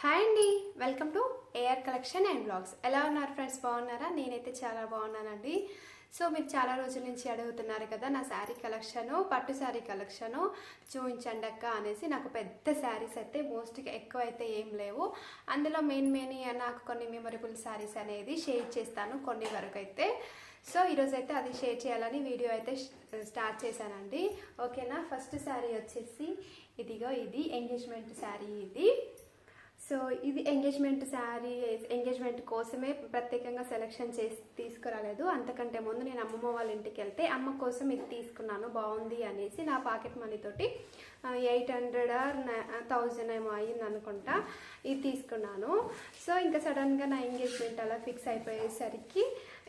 Hi అండి. Welcome to AR collection and blogs ఎలా ఉన్నారు ఫ్రెండ్స్ బాగున్నారా? నేనైతే చాలా బాగున్నానండి. సో మీరు చాలా రోజుల నుంచి అడుగుతున్నారు కదా నా శారీ కలెక్షను పట్టు శారీ కలెక్షను చూపించండి అక్క అనేసి నాకు పెద్ద శారీస్ అయితే మోస్ట్గా ఎక్కువ అయితే ఏం లేవు. అందులో మెయిన్ మెయిన్ నాకు కొన్ని మెమొరబుల్ శారీస్ అనేది షేర్ చేస్తాను కొన్ని వరకు అయితే. సో ఈరోజు అయితే అది షేర్ చేయాలని వీడియో అయితే స్టార్ట్ చేశానండి. ఓకేనా ఫస్ట్ శారీ వచ్చేసి ఇదిగో ఇది ఎంగేజ్మెంట్ శారీ ఇది. సో ఇది ఎంగేజ్మెంట్ శారీ ఎంగేజ్మెంట్ కోసమే ప్రత్యేకంగా సెలెక్షన్ చేసి తీసుకురాలేదు. అంతకంటే ముందు నేను అమ్మమ్మ వాళ్ళ ఇంటికి వెళ్తే అమ్మ కోసం ఇది తీసుకున్నాను బాగుంది అనేసి నా పాకెట్ మనీతోటి ఎయిట్ హండ్రెడ్ ఆర్ థౌజండ్ ఏమో అయింది అనుకుంటా ఇది తీసుకున్నాను. సో ఇంకా సడన్గా నా ఎంగేజ్మెంట్ అలా ఫిక్స్ అయిపోయేసరికి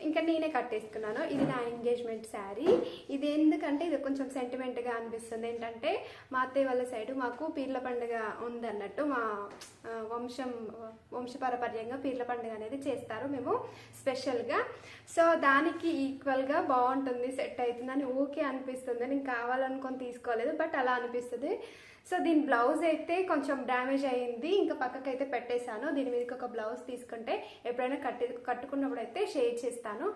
ఇంకా నేనే కట్టేసుకున్నాను. ఇది నా ఎంగేజ్మెంట్ శారీ. ఇది ఎందుకంటే ఇది కొంచెం సెంటిమెంట్గా అనిపిస్తుంది. ఏంటంటే మా అత్తయ్య వాళ్ళ సైడు మాకు పీర్ల పండుగ ఉందన్నట్టు మా వంశం వంశపారపర్యంగా పీర్ల పండుగ అనేది చేస్తారు మేము స్పెషల్గా. సో దానికి ఈక్వల్గా బాగుంటుంది సెట్ అవుతుందని ఓకే అనిపిస్తుంది. నేను కావాలనుకొని తీసుకోలేదు బట్ అలా అనిపిస్తుంది. సో దీని బ్లౌజ్ అయితే కొంచెం డ్యామేజ్ అయ్యింది. ఇంకా పక్కకి అయితే పెట్టేశాను. దీని మీదకి ఒక బ్లౌజ్ తీసుకుంటే ఎప్పుడైనా కట్టి కట్టుకున్నప్పుడు అయితే షేర్ చేస్తాను.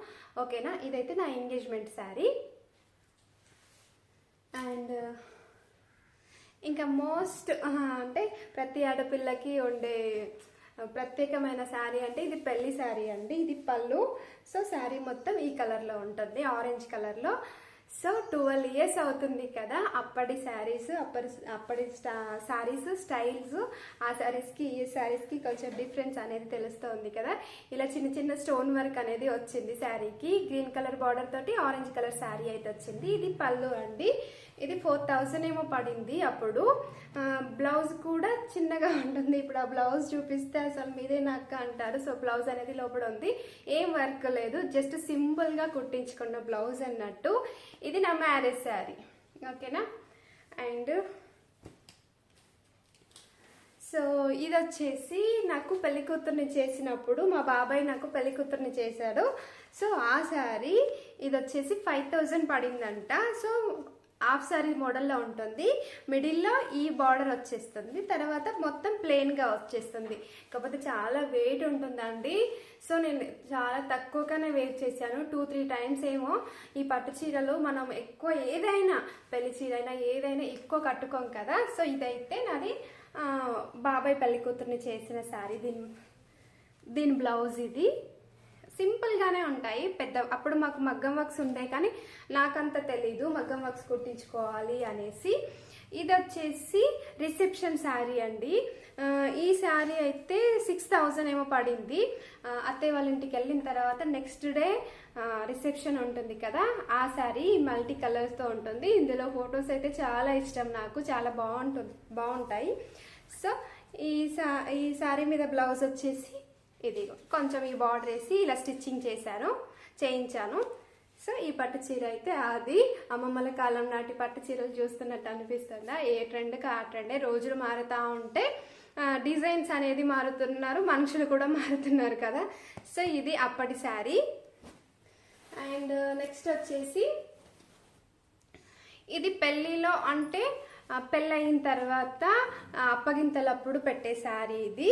ఓకేనా? ఇదైతే నా ఎంగేజ్మెంట్ శారీ. అండ్ ఇంకా మోస్ట్ అంటే ప్రతి ఆడపిల్లకి ఉండే ప్రత్యేకమైన శారీ అంటే ఇది పెళ్ళి శారీ అండి. ఇది పళ్ళు. సో శారీ మొత్తం ఈ కలర్లో ఉంటుంది. ఆరెంజ్ కలర్లో. సో ట్వెల్వ్ ఇయర్స్ అవుతుంది కదా అప్పటి శారీస్ అప్పటి అప్పటి స్టా శారీస్ స్టైల్స్ ఆ శారీస్కి ఈ శారీస్కి కొంచెం డిఫరెన్స్ అనేది తెలుస్తుంది కదా. ఇలా చిన్న చిన్న స్టోన్ వర్క్ అనేది వచ్చింది శారీకి. గ్రీన్ కలర్ బార్డర్ తోటి ఆరెంజ్ కలర్ శారీ అయితే వచ్చింది. ఇది పళ్ళు అండి. ఇది ఫోర్ థౌసండ్ ఏమో పడింది అప్పుడు. బ్లౌజ్ కూడా చిన్నగా ఉంటుంది. ఇప్పుడు ఆ బ్లౌజ్ చూపిస్తే అసలు మీదే నక్క అంటారు. సో బ్లౌజ్ అనేది లోపల ఉంది. ఏం వర్క్ లేదు. జస్ట్ సింపుల్గా కుట్టించుకున్న బ్లౌజ్ అన్నట్టు. ఇది నా మ్యారేజ్ శారీ. ఓకేనా? అండ్ సో ఇది వచ్చేసి నాకు పెళ్ళి కూతుర్ని చేసినప్పుడు మా బాబాయ్ నాకు పెళ్ళి కూతుర్ని చేశాడు. సో ఆ శారీ ఇది వచ్చేసి ఫైవ్ థౌజండ్ పడిందంట. సో హాఫ్ సారీ మోడల్లో ఉంటుంది. మిడిల్లో ఈ బార్డర్ వచ్చేస్తుంది. తర్వాత మొత్తం ప్లెయిన్గా వచ్చేస్తుంది. కాకపోతే చాలా వెయిట్ ఉంటుందండి. సో నేను చాలా తక్కువగానే వెయిట్ చేశాను. టూ త్రీ టైమ్స్ ఏమో ఈ పట్టు చీరలు మనం ఎక్కువ ఏదైనా పెళ్ళి చీర అయినా ఏదైనా ఎక్కువ కట్టుకోం కదా. సో ఇదైతే నాది బాబాయ్ పెళ్ళి కూతుర్ని చేసిన శారీ. దీని దీని బ్లౌజ్ ఇది. సింపుల్గానే ఉంటాయి. పెద్ద అప్పుడు మాకు మగ్గం వర్క్స్ ఉంటాయి కానీ నాకంత తెలీదు. మగ్గం వర్క్స్ కుట్టించుకోవాలి అనేసి. ఇది వచ్చేసి రిసెప్షన్ శారీ అండి. ఈ శారీ అయితే సిక్స్ థౌజండ్ ఏమో పడింది. అత్తయ్య వాళ్ళ ఇంటికి వెళ్ళిన తర్వాత నెక్స్ట్ డే రిసెప్షన్ ఉంటుంది కదా ఆ శారీ మల్టీ కలర్స్తో ఉంటుంది. ఇందులో ఫొటోస్ అయితే చాలా ఇష్టం నాకు. చాలా బాగుంటుంది బాగుంటాయి. సో ఈ సా ఈ శారీ మీద బ్లౌజ్ వచ్చేసి ఇది కొంచెం ఈ బార్డర్ వేసి ఇలా స్టిచ్చింగ్ చేశాను చేయించాను. సో ఈ పట్టు చీర అయితే అది. అమ్మమ్మల కాలం నాటి పట్టు చీరలు చూస్తున్నట్టు అనిపిస్తుందా? ఏ ట్రెండ్కి ఆ ట్రెండే రోజులు మారుతూ ఉంటే డిజైన్స్ అనేది మారుతున్నారు మనుషులు కూడా మారుతున్నారు కదా. సో ఇది అప్పటి శారీ. అండ్ నెక్స్ట్ వచ్చేసి ఇది పెళ్ళిలో అంటే పెళ్ళయిన తర్వాత అప్పగింతలప్పుడు పెట్టే శారీ ఇది.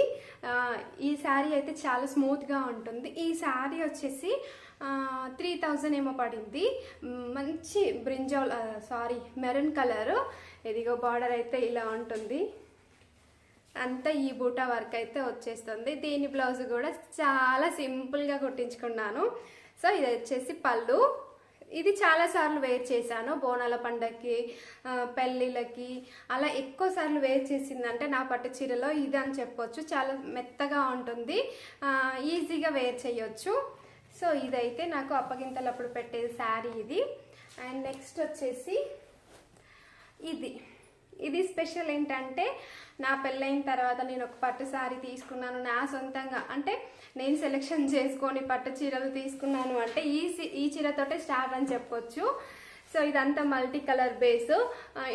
ఈ శారీ అయితే చాలా స్మూత్గా ఉంటుంది. ఈ శారీ వచ్చేసి త్రీ థౌజండ్ ఏమో పడింది. మంచి బ్రింజాల్ సారీ మెరూన్ కలర్. ఇదిగో బార్డర్ అయితే ఇలా ఉంటుంది. అంతా ఈ బూటా వర్క్ అయితే వచ్చేస్తుంది. దీని బ్లౌజ్ కూడా చాలా సింపుల్గా కుట్టించుకున్నాను. సో ఇది వచ్చేసి పళ్ళు. ఇది చాలా సార్లు వేర్ చేశాను. బోనాల పండగకి పెళ్ళిళ్ళకి అలా ఎక్కువ సార్లు వేర్ చేసిందంటే నా పట్టు చీరలో ఇది అని చెప్పొచ్చు. చాలా మెత్తగా ఉంటుంది. ఈజీగా వేర్ చేయొచ్చు. సో ఇదైతే నాకు అప్పగింతలప్పుడు పెట్టే శారీ ఇది. అండ్ నెక్స్ట్ వచ్చేసి ఇది. ఇది స్పెషల్ ఏంటంటే నా పెళ్ళైన తర్వాత నేను ఒక పట్టు శారీ తీసుకున్నాను నా సొంతంగా. అంటే నేను సెలెక్షన్ చేసుకొని పట్టు చీరలు తీసుకున్నాను అంటే ఈ ఈ చీరతోటే స్టార్ట్ అని చెప్పొచ్చు. సో ఇదంతా మల్టీ కలర్ బేస్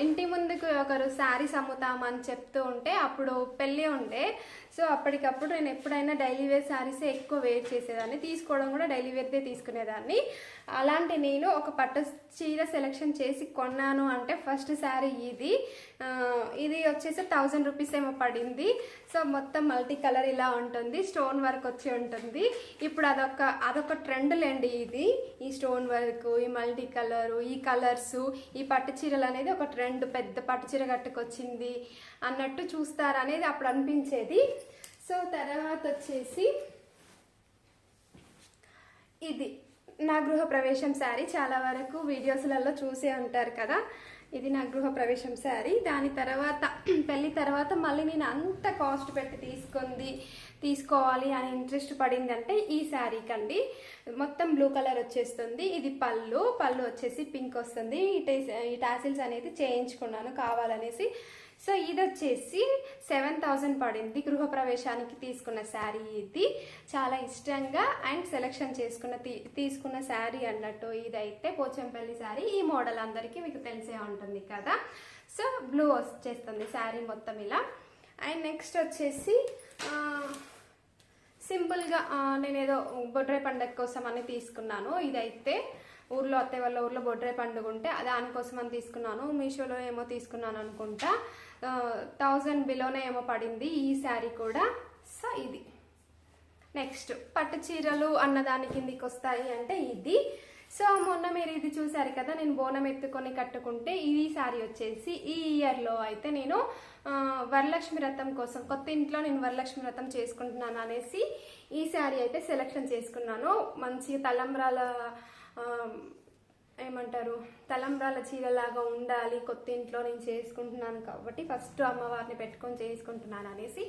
ఇంటి ముందుకు ఒకరు శారీస్ అమ్ముతామని చెప్తూ ఉంటే అప్పుడు పెళ్ళి ఉండే. సో అప్పటికప్పుడు నేను ఎప్పుడైనా డైలీ వేర్ శారీస్ ఎక్కువ వేర్ చేసేదాన్ని. తీసుకోవడం కూడా డైలీ వేర్దే తీసుకునేదాన్ని. అలాంటి నేను ఒక పట్టు చీర సెలెక్షన్ చేసి కొన్నాను అంటే ఫస్ట్ శారీ ఇది. ఇది వచ్చేసి థౌజండ్ రూపీస్ ఏమో పడింది. సో మొత్తం మల్టీ కలర్ ఇలా ఉంటుంది. స్టోన్ వర్క్ వచ్చి ఉంటుంది. ఇప్పుడు అదొక అదొక ట్రెండ్ లేండి ఇది. ఈ స్టోన్ వర్క్ ఈ మల్టీ కలర్ ఈ కలర్స్ ఈ పట్టు చీరలు అనేది ఒక ట్రెండ్. పెద్ద పట్టు చీర కట్టుకొచ్చింది అన్నట్టు చూస్తారు అనేది అప్పుడు అనిపించేది. సో తర్వాత వచ్చేసి ఇది నా గృహ ప్రవేశం శారీ. చాలా వరకు వీడియోస్లలో చూసే ఉంటారు కదా. ఇది నా గృహ ప్రవేశం శారీ. దాని తర్వాత పెళ్ళి తర్వాత మళ్ళీ నేను అంత కాస్ట్ పెట్టి తీసుకుంది తీసుకోవాలి అని ఇంట్రెస్ట్ పడిందంటే ఈ శారీ కండి. మొత్తం బ్లూ కలర్ వచ్చేస్తుంది. ఇది పళ్ళు. పళ్ళు వచ్చేసి పింక్ వస్తుంది. ఈ టాసిల్స్ అనేది చేయించుకున్నాను కావాలనేసి. సో ఇది వచ్చేసి సెవెన్ థౌజండ్ పడింది గృహప్రవేశానికి తీసుకున్న శారీ ఇది. చాలా ఇష్టంగా అండ్ సెలెక్షన్ చేసుకున్న తీ- తీసుకున్న శారీ అన్నట్టు ఇదైతే పోచంపల్లి శారీ. ఈ మోడల్ అందరికీ మీకు తెలిసే ఉంటుంది కదా. సో బ్లూ వచ్చేస్తుంది శారీ మొత్తం ఇలా. అండ్ నెక్స్ట్ వచ్చేసి సింపుల్గా నేనేదో బొడ్రే పండగ కోసం అని తీసుకున్నాను. ఇదైతే ఊర్లో అత్తయ్య వాళ్ళ ఊర్లో బొడ్రే పండుగ ఉంటే దానికోసం అని తీసుకున్నాను. మీషోలో ఏమో తీసుకున్నాను అనుకుంటా. థౌజండ్ బిలోనే ఏమో పడింది ఈ శారీ కూడా. సో ఇది. నెక్స్ట్ పట్టు చీరలు అన్నదాని కిందికి వస్తాయి అంటే ఇది. సో మొన్న మీరు ఇది చూసారు కదా నేను బోనం ఎత్తుకొని కట్టుకుంటే ఇది శారీ వచ్చేసి ఈ ఇయర్లో అయితే నేను వరలక్ష్మి వ్రతం కోసం కొత్త ఇంట్లో నేను వరలక్ష్మి వ్రతం చేసుకుంటున్నాను అనేసి ఈ శారీ అయితే సెలెక్షన్ చేసుకున్నాను. మంచి తలంబ్రాల ఏమంటారు తలంబ్రాల చీరలాగా ఉండాలి కొత్త ఇంట్లో నేను చేసుకుంటున్నాను కాబట్టి ఫస్ట్ అమ్మవారిని పెట్టుకొని చేసుకుంటున్నాను అనేసి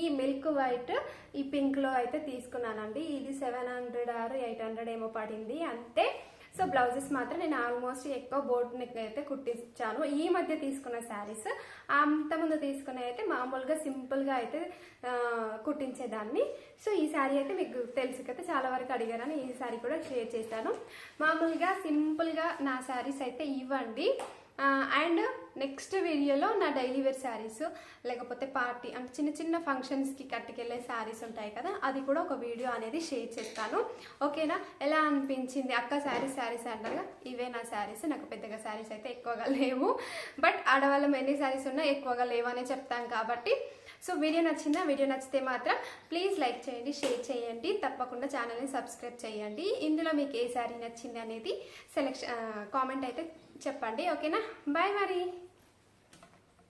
ఈ మిల్క్ వైట్ ఈ పింక్లో అయితే తీసుకున్నానండి. ఇది seven hundred or eight hundred ఏమో పడింది. అంతే సో బ్లౌజెస్ మాత్రం నేను ఆల్మోస్ట్ ఎక్కువ బోట్ నెక్ అయితే కుట్టించాను. ఈ మధ్య తీసుకున్న శారీస్ అంతకుముందు తీసుకున్న అయితే మామూలుగా సింపుల్గా అయితే కుట్టించేదాన్ని. సో ఈ శారీ అయితే మీకు తెలుసు కదా చాలా వరకు అడిగారని ఈ శారీ కూడా షేర్ చేశాను. మామూలుగా సింపుల్గా నా శారీస్ అయితే ఇవ్వండి. అండ్ నెక్స్ట్ వీడియోలో నా డైలీ వేర్ శారీస్ లేకపోతే పార్టీ అంటే చిన్న చిన్న ఫంక్షన్స్కి కట్టుకెళ్ళే శారీస్ ఉంటాయి కదా అది కూడా ఒక వీడియో అనేది షేర్ చేస్తాను. ఓకేనా? ఎలా అనిపించింది? అక్క శారీస్ శారీస్ అంటారుగా ఇవే నా శారీస్ నాకు పెద్దగా శారీస్ అయితే ఎక్కువగా లేవు. బట్ ఆడవాళ్ళం ఎన్ని శారీస్ ఉన్నా ఎక్కువగా లేవు అనే చెప్తాం కాబట్టి సో వీడియో నచ్చిందా? వీడియో నచ్చితే మాత్రం ప్లీజ్ లైక్ చేయండి షేర్ చేయండి. తప్పకుండా ఛానల్ని సబ్స్క్రైబ్ చేయండి. ఇందులో మీకు ఏ శారీ నచ్చింది అనేది సెలెక్షన్ కామెంట్ అయితే చెప్పండి. ఓకేనా బాయ్ మరి.